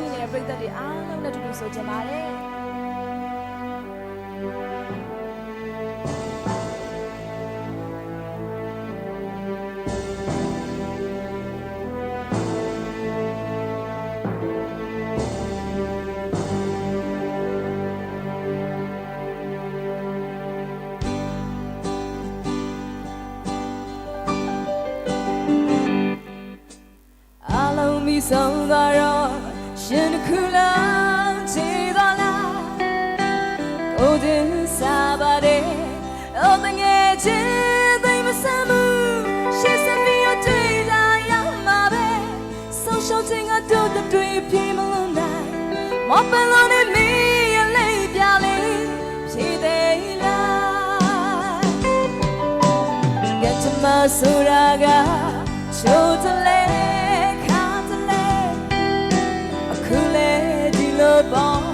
ရှိနေတဲ့ပရိသတ်တွေအားလုံးနဲ့တူတူဆိုချင်ပါတယ်ဆုံးသွားတော့ ရှင်တစ်ခုလုံးခြေတော်လားကိုတင်စားပါတယ်အော်တငယ်ချင်းသိမဆမ်းဘူးရှေ့ဆက်ပြီးတော့တွေ့လာရမှာပဲဆုံးရှုံးခြင်းကတို့တွေ့ပြေမလို့နိုင်မပလောနဲ့မင်းရဲ့လိပ်ပြလေးဖြေသေးလား Get to my suraga ချိုးတလဲ your bones.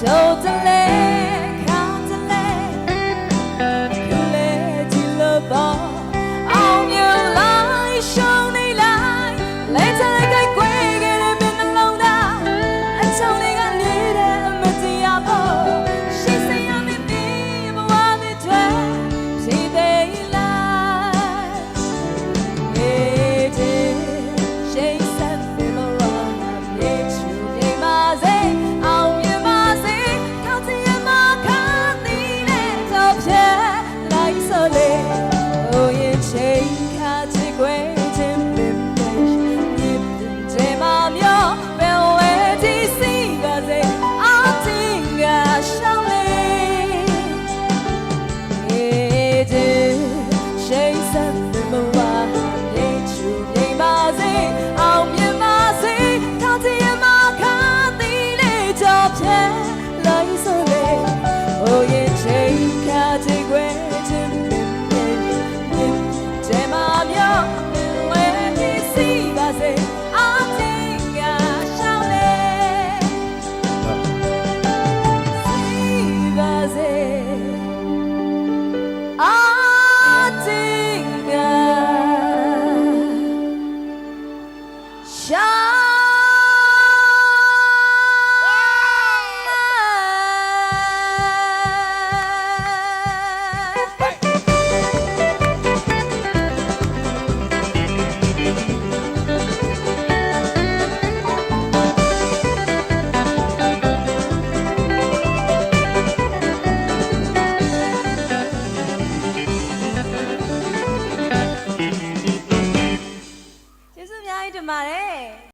受的累。shine.